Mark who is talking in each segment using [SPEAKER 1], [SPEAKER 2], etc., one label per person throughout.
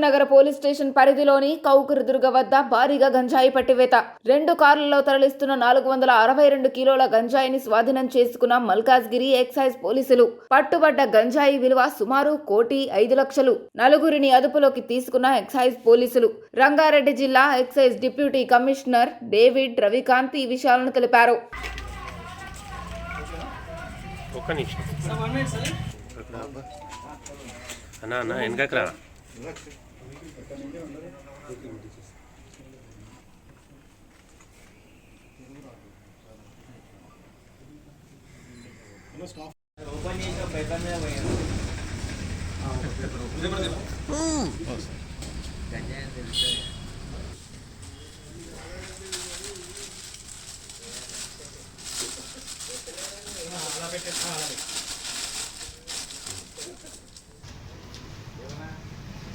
[SPEAKER 1] Jawahar Nagar police station పరిధిలోని కౌకరదుర్గ వద్ద భారీగా గంజాయి పట్టివేత. రెండు కార్లలో తరలిస్తున్న నాలుగు వందల అరవై రెండు కిలోల గంజాయిని స్వాధీనం చేసుకున్న మల్కాజ్గిరి ఎక్సైజ్ పోలీసులు. పట్టుబడ్డ గంజాయి విలువ సుమారు కోటి ఐదు లక్షలు. నలుగురిని అదుపులోకి తీసుకున్న ఎక్సైజ్ పోలీసులు. రంగారెడ్డి జిల్లా excise deputy commissioner David Ravikanth ఈ విషయాలను తెలిపారు.
[SPEAKER 2] ఒక్క నిమిషం. అన్నా అన్న వెనకకి రా.
[SPEAKER 3] ఓపెన్ చేసిన పేపర్ మీద పోయాను అలా పెట్టేస్తా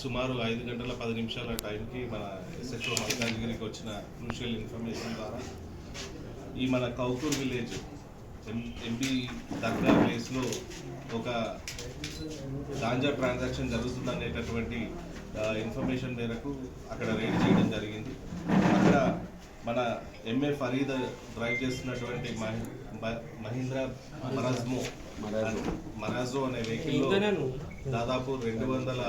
[SPEAKER 3] సుమారు ఐదు గంటల పది నిమిషాల టైంకి మన ఎస్హెచ్ఓ మల్కాజ్గిరికి వచ్చిన క్రూషియల్ ఇన్ఫర్మేషన్ ద్వారా ఈ మన కౌకూర్ విలేజ్ ఎం ఎంపీ దర్గా ప్లేస్లో ఒక గాంజా ట్రాన్సాక్షన్ జరుగుతుంది అనేటటువంటి ఇన్ఫర్మేషన్ మేరకు అక్కడ రైడ్ చేయడం జరిగింది. అక్కడ మన ఎంఏ ఫరీద్ డ్రైవ్ చేస్తున్నటువంటి మహీంద్రా మరాజ్మో మరాజో అనే వెహికల్లో దాదాపు రెండు వందల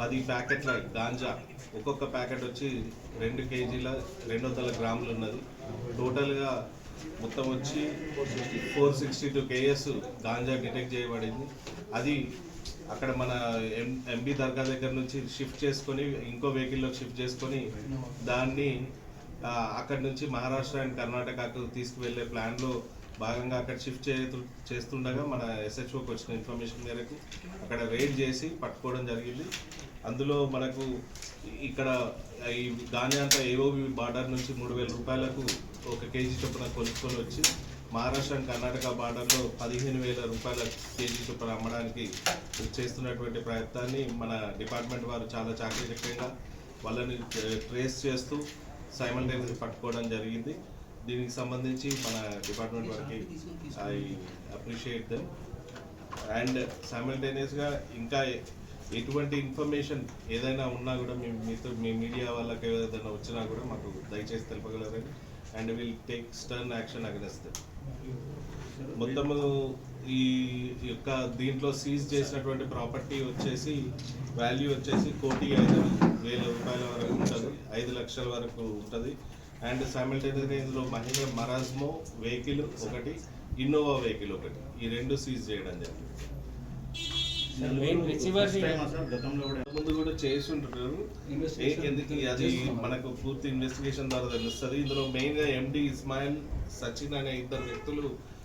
[SPEAKER 3] పది ప్యాకెట్ల గాంజా. ఒక్కొక్క ప్యాకెట్ వచ్చి రెండు కేజీల రెండు వందల గ్రాములు ఉన్నది. టోటల్గా మొత్తం వచ్చి four sixty two KS ganja detect చేయబడింది. అది అక్కడ మన ఎం ఎంబీ దర్గా దగ్గర నుంచి షిఫ్ట్ చేసుకొని ఇంకో వెహికల్లోకి షిఫ్ట్ చేసుకొని దాన్ని అక్కడి నుంచి మహారాష్ట్ర అండ్ కర్ణాటకకు తీసుకువెళ్ళే ప్లాన్లో భాగంగా అక్కడ షిఫ్ట్ చేస్తు చేస్తుండగా మన ఎస్హెచ్ఓకి వచ్చిన ఇన్ఫర్మేషన్ మేరకు అక్కడ రైడ్ చేసి పట్టుకోవడం జరిగింది. అందులో మనకు ఇక్కడ ఈ గాంజా అంతా ఏఓబి బార్డర్ నుంచి మూడు వేల రూపాయలకు ఒక కేజీ చొప్పున కొనుక్కొని వచ్చి మహారాష్ట్ర అండ్ కర్ణాటక బార్డర్లో పదిహేను వేల రూపాయల కేజీ చొప్పున అమ్మడానికి చేస్తున్నటువంటి ప్రయత్నాన్ని మన డిపార్ట్మెంట్ వారు చాలా చాకచక్యంగా వాళ్ళని eh, ట్రేస్ చేస్తూ సైమల్టేనియస్ పట్టుకోవడం జరిగింది. దీనికి సంబంధించి మన డిపార్ట్మెంట్ వారికి ఐ అప్రిషియేట్ దెమ్. అండ్ సైమల్టేనియస్గా ఇంకా ఎటువంటి ఇన్ఫర్మేషన్ ఏదైనా ఉన్నా కూడా మీ మీతో మీ మీడియా వాళ్ళకి ఏదైనా వచ్చినా కూడా మాకు దయచేసి తెలపగలరని and will take stern action against మొత్తము ఈ యొక్క దీంట్లో సీజ్ చేసినటువంటి ప్రాపర్టీ వచ్చేసి వాల్యూ వచ్చేసి కోటి ఐదు వేల రూపాయల వరకు ఉంటుంది. ఐదు లక్షల వరకు ఉంటుంది. అండ్ సైమల్టేనియస్గా ఇందులో మహీంద్ర మరాజ్మో వెహికల్ ఒకటి ఇన్నోవా వెహికల్ ఒకటి. ఈ రెండు సీజ్ చేయడం జరిగింది.
[SPEAKER 4] మెయిన్ రిసీవర్
[SPEAKER 3] ముందు కూడా చేసి ఉంటారు ఏ- ఎందుకు అది మనకు పూర్తి ఇన్వెస్టిగేషన్ ద్వారా తెలుస్తుంది. ఇందులో మెయిన్గా ఎండి ఇస్మాయిల్ సచిన్ అనే ఇద్దరు వ్యక్తులు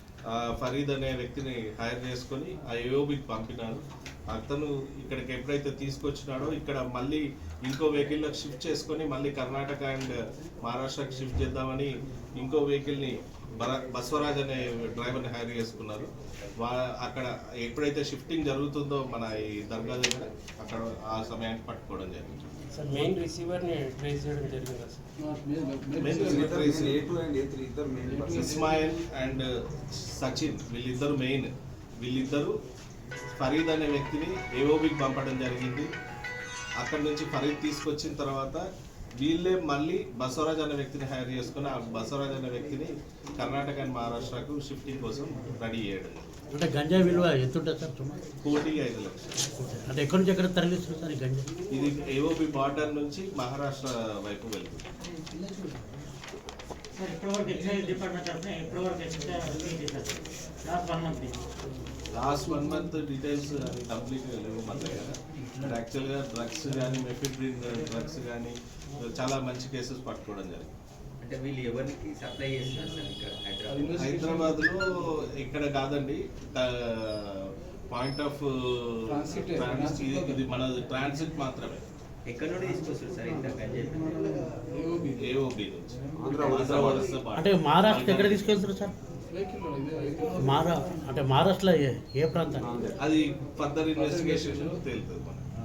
[SPEAKER 3] ఫరీద్ అనే వ్యక్తిని హైర్ చేసుకొని ఆ ఏఓబికి పంపినారు. అతను ఇక్కడికి ఎప్పుడైతే తీసుకొచ్చినాడో ఇక్కడ మళ్ళీ ఇంకో వెహికల్ షిఫ్ట్ చేసుకొని మళ్ళీ కర్ణాటక అండ్ మహారాష్ట్రకి షిఫ్ట్ చేద్దామని ఇంకో వెహికల్ని బస్వరాజ్ అనే డ్రైవర్ని హైర్ చేసుకున్నారు. వా అక్కడ ఎప్పుడైతే షిఫ్టింగ్ జరుగుతుందో మన ఈ దర్గా దగ్గర అక్కడ ఆ సమయానికి పట్టుకోవడం జరిగింది.
[SPEAKER 4] సార్ మెయిన్ రిసీవర్ని ట్రేస్ చేయడం జరిగిందా సార్?
[SPEAKER 3] ఇస్మాయిల్ అండ్ సచిన్ వీళ్ళిద్దరు మెయిన్. వీళ్ళిద్దరు ఫరీద్ అనే వ్యక్తిని ఏఓబికి పంపడం జరిగింది. అక్కడ నుంచి ఫరీద్ తీసుకొచ్చిన తర్వాత వీళ్ళే మళ్ళీ బసవరాజ్ అనే వ్యక్తిని హైర్ చేసుకుని ఆ బసవరాజ్ అనే వ్యక్తిని కర్ణాటక అండ్ మహారాష్ట్రకు షిఫ్టింగ్ కోసం రెడీ చేయడం.
[SPEAKER 5] అంటే గంజా విలువ ఎంత ఉంటుంది సార్ సుమారు?
[SPEAKER 3] కోటి ఐదు లక్షలు.
[SPEAKER 5] అంటే ఎక్కడి నుంచి ఎక్కడ తరలిస్తుంది సార్ గంజా?
[SPEAKER 3] ఇది ఏఓబి బార్డర్ నుంచి మహారాష్ట్ర వైపు వెళ్తుంది.
[SPEAKER 6] సార్ ఇప్పటివరకు ఎక్సైజ్ డిపార్ట్మెంట్ తరఫున ఇప్పటివరకు last one month.
[SPEAKER 3] Last one month details అది కంప్లీట్గా లేవు మన దగ్గర బట్ యాక్చువల్గా డ్రగ్స్ కానీ మెఫిడ్రిన్ డ్రగ్స్ కానీ చాలా మంచి కేసెస్ పట్టుకోవడం జరిగింది.
[SPEAKER 6] అంటే వీళ్ళు ఎవరికి సప్లై చేస్తున్నారు సార్ ఇక్కడ హైదరాబాద్?
[SPEAKER 3] హైదరాబాద్లో ఇక్కడ కాదండి పాయింట్ ఆఫ్ ఇది మన ట్రాన్సిట్ మాత్రమే.
[SPEAKER 6] ఎక్కడ నుండి తీసుకొస్తారు సార్ ఇంత గంజాయి?
[SPEAKER 3] ఏఓబి. నుంచి.
[SPEAKER 5] అంటే మహారాష్ట్ర ఎక్కడ తీసుకెళ్తారు సార్? మహారా అంటే మహారాష్ట్రలో ఏ ప్రాంతం
[SPEAKER 3] అది ఫర్దర్ ఇన్వెస్టిగేషన్ తేలుతుంది.